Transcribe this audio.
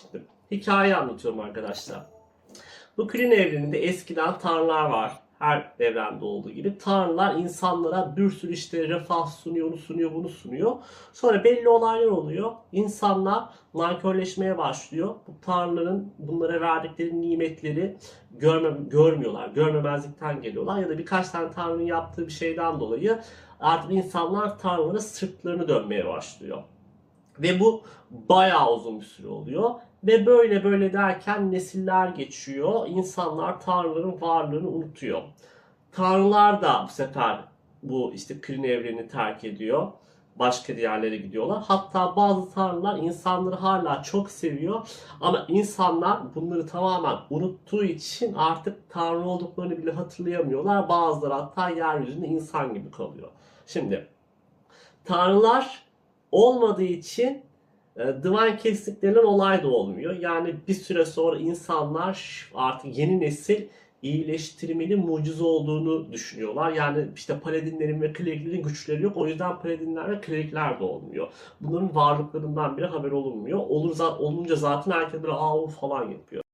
Şimdi hikaye anlatıyorum arkadaşlar. Bu Krine evreninde eskiden tanrılar var. Her evrende olduğu gibi. Tanrılar insanlara bir sürü işte refah sunuyor, onu sunuyor, bunu sunuyor. Sonra belli olaylar oluyor. İnsanlar nankörleşmeye başlıyor. Bu tanrıların bunlara verdikleri nimetleri görme, görmüyorlar. Görmemezlikten geliyorlar. Ya da birkaç tane tanrının yaptığı bir şeyden dolayı artık insanlar tanrılara sırtlarını dönmeye başlıyor. Ve bu bayağı uzun bir süre oluyor. Ve böyle böyle derken nesiller geçiyor. İnsanlar tanrıların varlığını unutuyor. Tanrılar da bu sefer bu işte Kryn evrenini terk ediyor. Başka diğerlere gidiyorlar. Hatta bazı tanrılar insanları hala çok seviyor. Ama insanlar bunları tamamen unuttuğu için artık tanrı olduklarını bile hatırlayamıyorlar. Bazıları hatta yeryüzünde insan gibi kalıyor. Şimdi tanrılar olmadığı için e, Divine Casting denilen olay da olmuyor. Yani bir süre sonra insanlar artık yeni nesil iyileştirmenin mucize olduğunu düşünüyorlar. Yani işte paladinlerin ve kleriklerin güçleri yok. O yüzden paladinler ve klerikler de olmuyor. Bunların varlıklarından bile haber olunmuyor. Olur, olunca zaten herkes böyle falan yapıyor.